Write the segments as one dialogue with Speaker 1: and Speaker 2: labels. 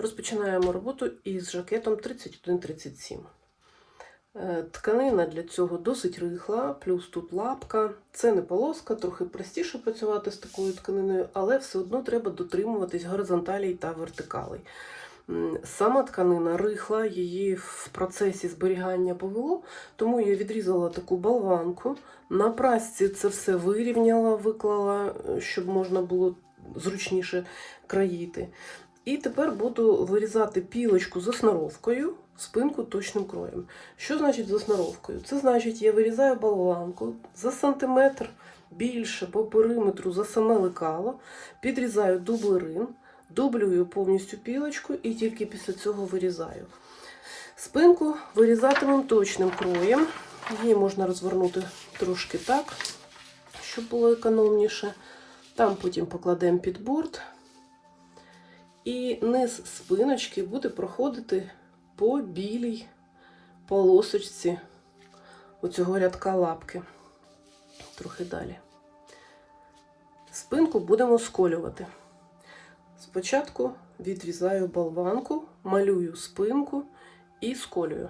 Speaker 1: Розпочинаємо роботу із жакетом 3137. Е, Тканина для цього досить рихла, плюс тут лапка. Це не полоска, трохи простіше працювати з такою тканиною, але все одно треба дотримуватись горизонталей та вертикалей. Сама тканина рихла, її в процесі зберігання повело, тому я відрізала таку болванку. На прасці це все вирівняла, виклала, е, щоб можна було зручніше країти. І тепер буду вирізати пілочку з осноровкою, спинку точним кроєм. Що значить з осноровкою? Це значить, я вирізаю болванку за сантиметр більше по периметру за саме лекало, підрізаю дублерин, дублюю повністю пілочку і тільки після цього вирізаю. Спинку вирізатимем точним кроєм. Її можна розвернути трошки так, щоб було економніше. Там потім покладемо під борт. І низ спиночки буде проходити по білій полосочці оцього рядка лапки. Трохи далі. Спинку будемо сколювати. Спочатку відрізаю болванку, малюю спинку і сколюю.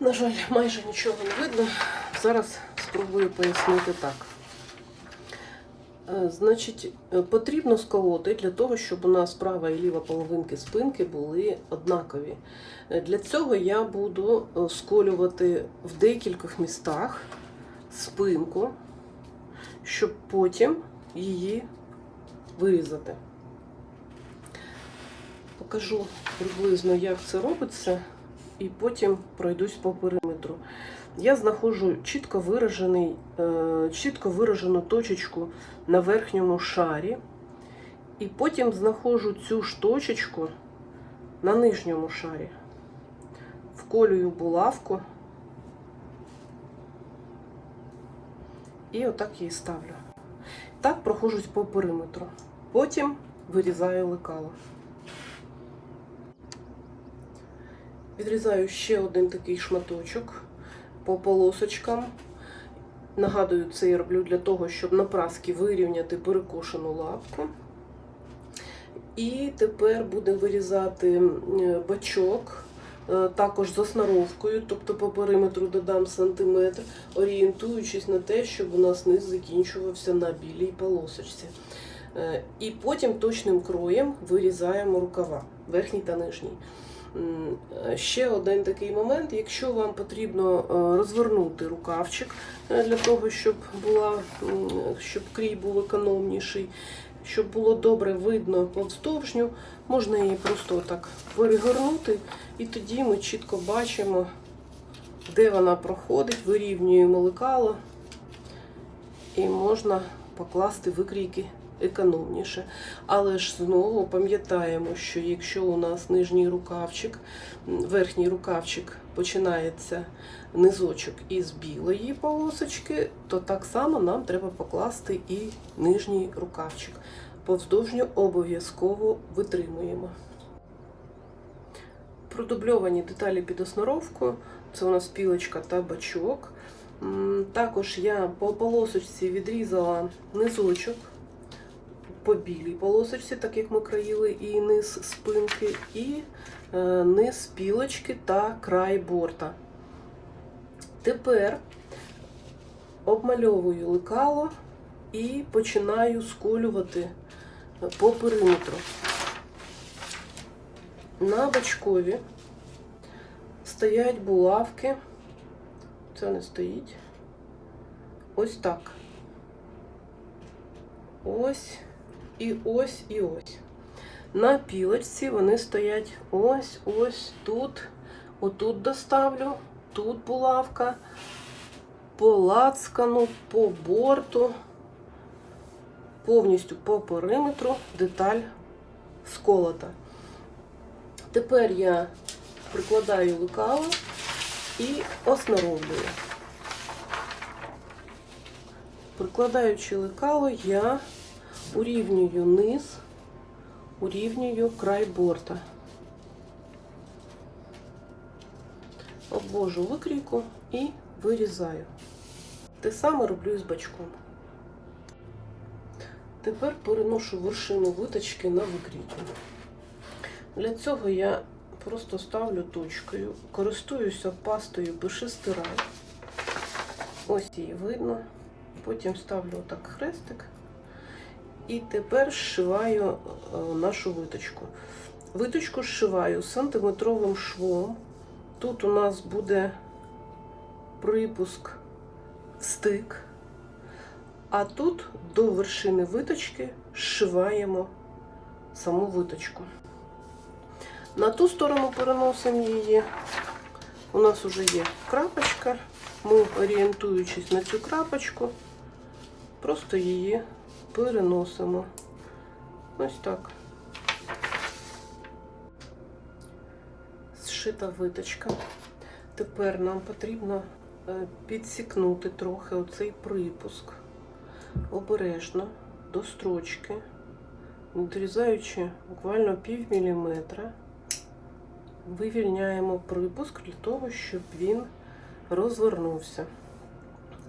Speaker 1: На жаль, майже нічого не видно. Зараз спробую пояснити так. Е, Значить, е, потрібно сколоти для того, щоб у нас права і ліва половинки спинки були однакові. Е, Для цього я буду сколювати в декількох містах спинку, щоб потім її вирізати. Покажу приблизно, як це робиться, і потім пройдусь по периметру. Я знаходжу чітко виражений, е, чітко виражену точечку на верхньому шарі, і потім знаходжу цю ж точечку на нижньому шарі. Вколюю булавку і отак її ставлю. Так проходжусь по периметру. Потім вирізаю лекало. Відрізаю ще один такий шматочок по полосочкам. Нагадую, це я роблю для того, щоб на праски вирівняти перекошену лапку. І тепер будемо вирізати бачок, е, також з осноровкою, тобто по периметру додам сантиметр, орієнтуючись на те, щоб у нас низ закінчувався на білій полосочці. Е, І потім точним кроєм вирізаємо рукава, верхній та нижній. Е, Ще один такий момент, якщо вам потрібно е, розвернути рукавчик е, для того, щоб, була, щоб крій був економніший, щоб було добре видно повздовжню, можна її просто так перегорнути, і тоді ми чітко бачимо, де вона проходить, вирівнюємо лекало, і можна покласти викрійки економніше. Але ж знову пам'ятаємо, що якщо у нас нижній рукавчик, верхній рукавчик починається низочок із білої полосочки, то так само нам треба покласти і нижній рукавчик. Повздовжню обов'язково витримуємо. Продубльовані деталі під осноровку, це у нас пілочка та бачок. Також я по полосочці відрізала низочок по білій полосочці, так як ми країли і низ спинки, і е, низ пілочки та край борта. Тепер обмальовую лекало і починаю сколювати по периметру. На бочкові стоять булавки. Це не стоїть. Ось так. Ось і ось, і ось. На пілочці вони стоять ось, ось тут. Отут доставлю, тут булавка, по лацкану, по борту, повністю по периметру деталь сколота. Тепер я прикладаю лекало і осноровлюю. Прикладаючи лекало, я урівнюю низ, урівнюю край борта. Обвожу викрійку і вирізаю. Те саме роблю з бачком. Тепер переношу вершину виточки на викрійку. Для цього я просто ставлю точкою, користуюся пастою пиши стирай. Ось її видно. Потім ставлю отак хрестик. І тепер зшиваю е, нашу виточку. Виточку зшиваю сантиметровим швом. Тут у нас буде припуск стик. А тут до вершини виточки зшиваємо саму виточку. На ту сторону переносимо її. У нас вже є крапочка. Ми, орієнтуючись на цю крапочку, просто її переносимо. Ось так. Зшита виточка. Тепер нам потрібно е, підсікнути трохи оцей припуск обережно до строчки, відрізаючи буквально пів міліметра, вивільняємо припуск для того, щоб він розвернувся.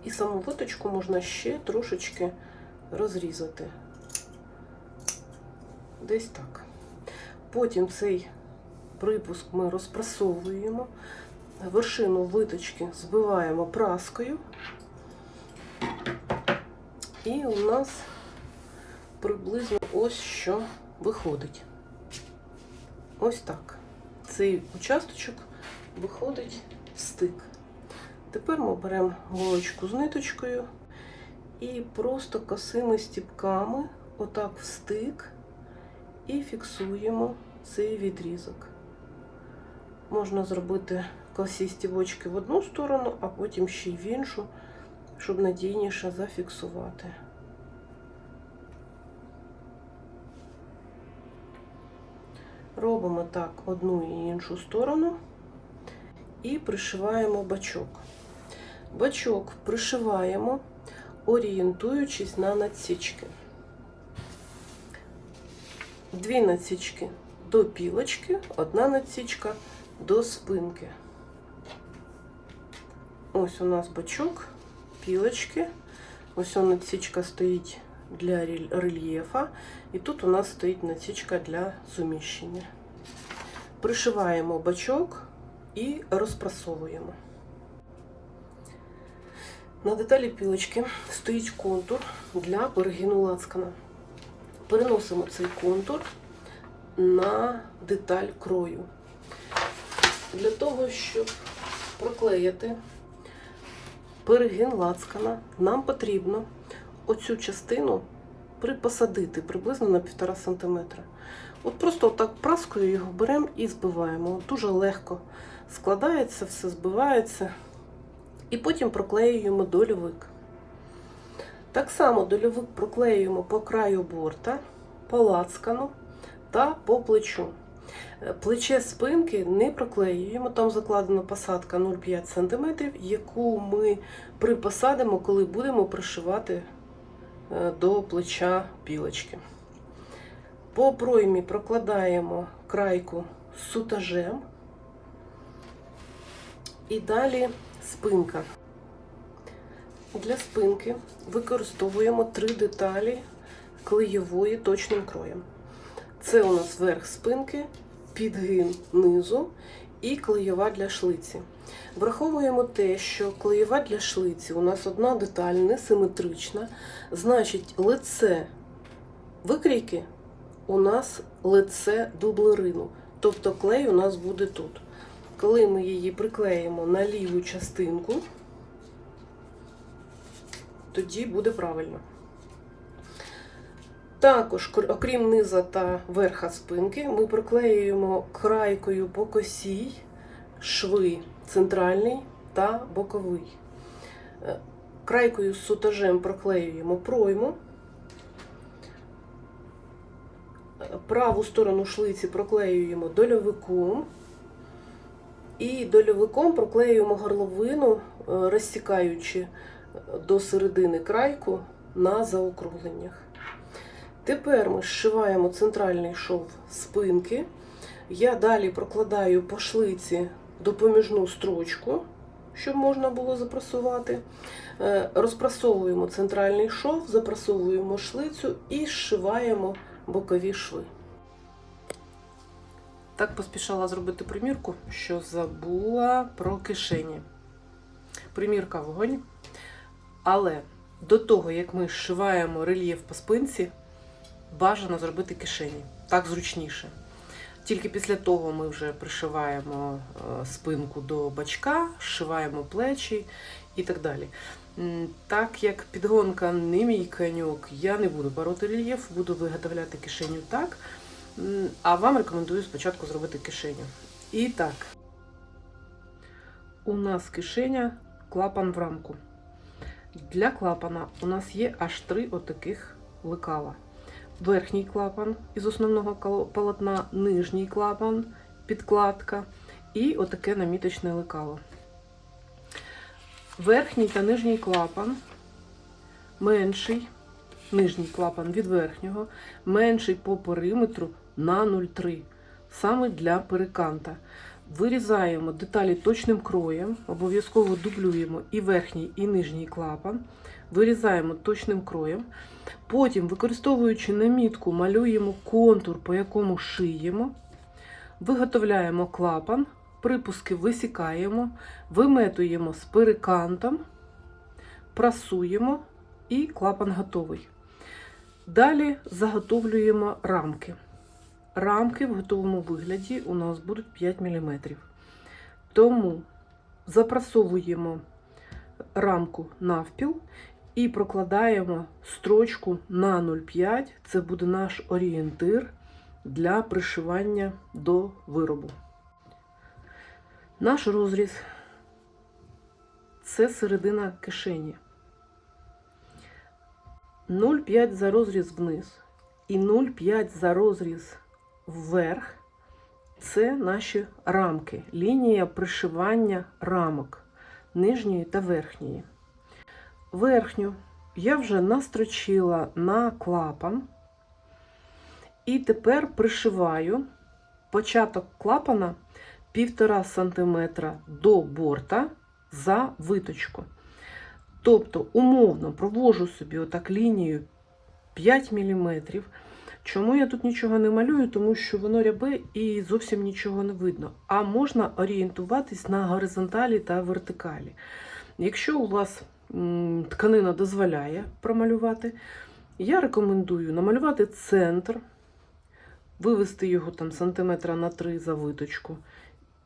Speaker 1: І саму виточку можна ще трошечки розрізати. Десь так. Потім цей припуск ми розпрасовуємо, вершину виточки збиваємо праскою. І у нас приблизно ось що виходить. Ось так. Цей участочок виходить в стик. Тепер ми беремо голочку з ниточкою і просто косими стіпками, отак в стик, і фіксуємо цей відрізок. Можна зробити косі стібочки в одну сторону, а потім ще й в іншу щоб надійніше зафіксувати. Робимо так одну і іншу сторону і пришиваємо бачок. Бачок пришиваємо, орієнтуючись на надсічки. Дві надсічки до пілочки, одна надсічка до спинки. Ось у нас бачок пілочки. Ось он надсічка стоїть для рельєфа. І тут у нас стоїть надсічка для суміщення. Пришиваємо бачок і розпрасовуємо. На деталі пілочки стоїть контур для перегину лацкана. Переносимо цей контур на деталь крою. Для того, щоб проклеїти перегин лацкана, нам потрібно оцю частину припосадити приблизно на 1,5 см. От просто отак праскою його беремо і збиваємо. Дуже легко складається, все збивається. І потім проклеюємо дольовик. Так само дольовик проклеюємо по краю борта, по лацкану та по плечу. Плече спинки не проклеюємо, там закладена посадка 0,5 см, яку ми припосадимо, коли будемо пришивати е, до плеча пілочки. По проймі прокладаємо крайку сутажем і далі спинка. Для спинки використовуємо три деталі клеєвої точним кроєм. Це у нас верх спинки, підгин низу і клеєва для шлиці. Враховуємо те, що клеєва для шлиці у нас одна деталь несиметрична, значить, лице викрійки у нас лице дублерину. Тобто клей у нас буде тут. Коли ми її приклеїмо на ліву частинку, тоді буде правильно. Також, окрім низа та верха спинки, ми проклеюємо крайкою по косій шви центральний та боковий. Е, крайкою з сутажем проклеюємо пройму. Е, праву сторону шлиці проклеюємо дольовиком. І дольовиком проклеюємо горловину, е, розсікаючи до середини крайку на заокругленнях. Тепер ми зшиваємо центральний шов спинки. Я далі прокладаю по шлиці допоміжну строчку, щоб можна було запрасувати. Е, Розпрасовуємо центральний шов, запрасовуємо шлицю і зшиваємо бокові шви. Так поспішала зробити примірку, що забула про кишені. Примірка вогонь. Але до того, як ми зшиваємо рельєф по спинці, бажано зробити кишені. Так зручніше. Тільки після того ми вже пришиваємо е, спинку до бачка, зшиваємо плечі і так далі. Так як підгонка не мій коньок, я не буду пороти рельєф, буду виготовляти кишеню так. А вам рекомендую спочатку зробити кишеню. І так, у нас кишеня клапан в рамку. Для клапана у нас є аж три отаких лекала. Верхній клапан із основного полотна, нижній клапан, підкладка і отаке наміточне лекало. Верхній та нижній клапан менший, нижній клапан від верхнього, менший по периметру на 0,3, саме для переканта. Вирізаємо деталі точним кроєм, обов'язково дублюємо і верхній, і нижній клапан. Вирізаємо точним кроєм. Потім, використовуючи намітку, малюємо контур, по якому шиємо. Виготовляємо клапан, припуски висікаємо, виметуємо з перекантом, прасуємо і клапан готовий. Далі заготовлюємо рамки. Рамки в готовому вигляді у нас будуть 5 мм. Тому запрасовуємо рамку навпіл і прокладаємо строчку на 0,5. Це буде наш орієнтир для пришивання до виробу. Наш розріз це середина кишені. 0,5 за розріз вниз і 0,5 за розріз вверх. Це наші рамки, лінія пришивання рамок нижньої та верхньої. Верхню я вже настрочила на клапан. І тепер пришиваю початок клапана 1,5 см до борта за виточку. Тобто, умовно провожу собі отак лінію 5 мм. Чому я тут нічого не малюю? Тому що воно рябе і зовсім нічого не видно. А можна орієнтуватись на горизонталі та вертикалі. Якщо у вас тканина дозволяє промалювати, я рекомендую намалювати центр, вивести його там сантиметра на 3 за виточку.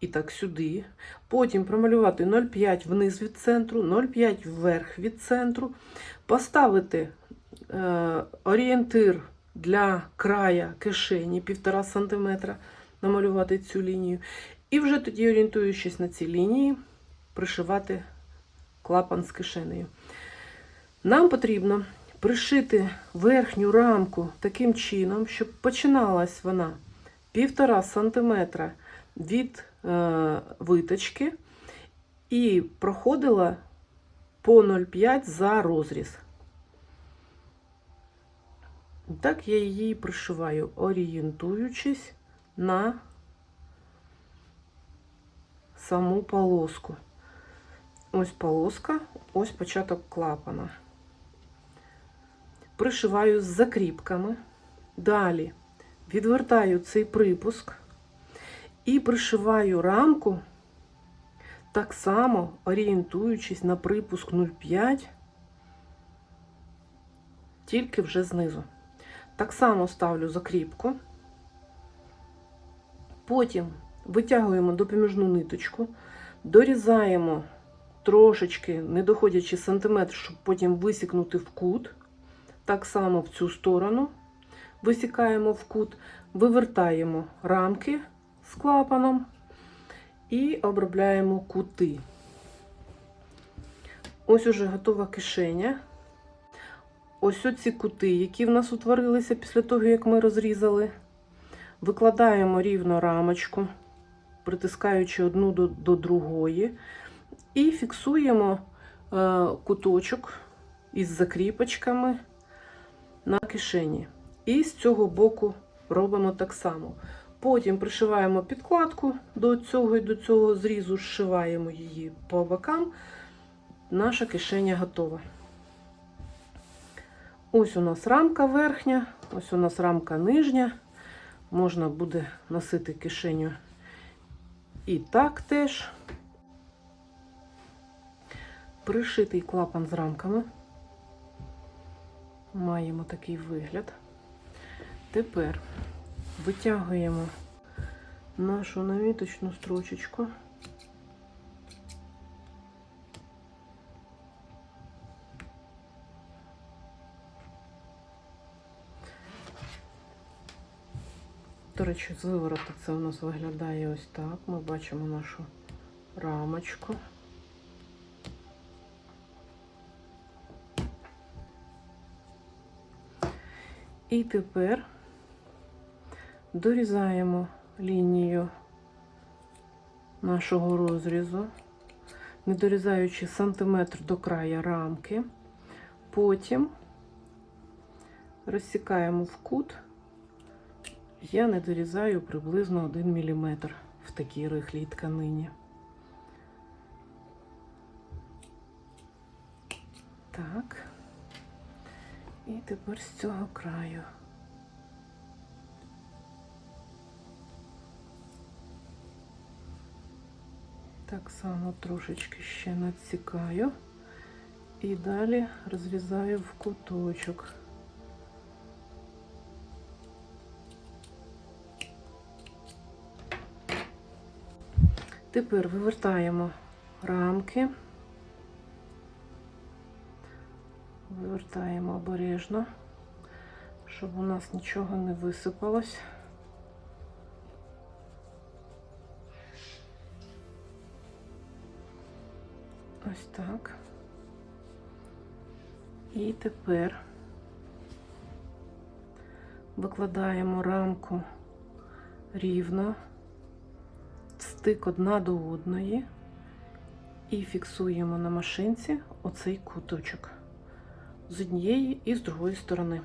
Speaker 1: І так сюди. Потім промалювати 0,5 вниз від центру, 0,5 вверх від центру, поставити е, орієнтир для края кишені 1,5 см, намалювати цю лінію. І вже тоді, орієнтуючись на ці лінії, пришивати клапан з кишенею. Нам потрібно пришити верхню рамку таким чином, щоб починалась вона 1,5 см від е, виточки і проходила по 0,5 за розріз. Так я її пришиваю, орієнтуючись на саму полоску. Ось полоска, ось початок клапана. Пришиваю з закріпками. Далі відвертаю цей припуск і пришиваю рамку, так само орієнтуючись на припуск 0,5, тільки вже знизу. Так само ставлю закріпку. Потім витягуємо допоміжну ниточку, дорізаємо трошечки, не доходячи сантиметр, щоб потім висікнути в кут. Так само в цю сторону висікаємо в кут, вивертаємо рамки з клапаном і обробляємо кути. Ось уже готова кишеня. Ось оці кути, які в нас утворилися після того, як ми розрізали. Викладаємо рівно рамочку, притискаючи одну до, до другої, і фіксуємо е, куточок із закріпочками на кишені. І з цього боку робимо так само. Потім пришиваємо підкладку до цього і до цього зрізу, зшиваємо її по бокам. Наша кишеня готова. Ось у нас рамка верхня, ось у нас рамка нижня. Можна буде носити кишеню і так теж. Пришитий клапан з рамками. Маємо такий вигляд. Тепер витягуємо нашу наміточну строчечку. До речі, з виворота це у нас виглядає ось так. Ми бачимо нашу рамочку. І тепер дорізаємо лінію нашого розрізу, не дорізаючи сантиметр до края рамки. Потім розсікаємо в кут. Я не дорізаю приблизно 1 мм в такій рихлій тканині. Так. І тепер з цього краю. Так само трошечки ще надсікаю і далі розрізаю в куточок. Тепер вивертаємо рамки, вивертаємо обережно, щоб у нас нічого не висипалось. Ось так. І тепер викладаємо рамку рівно, стик одна до одної і фіксуємо на машинці оцей куточок з однієї і з другої сторони.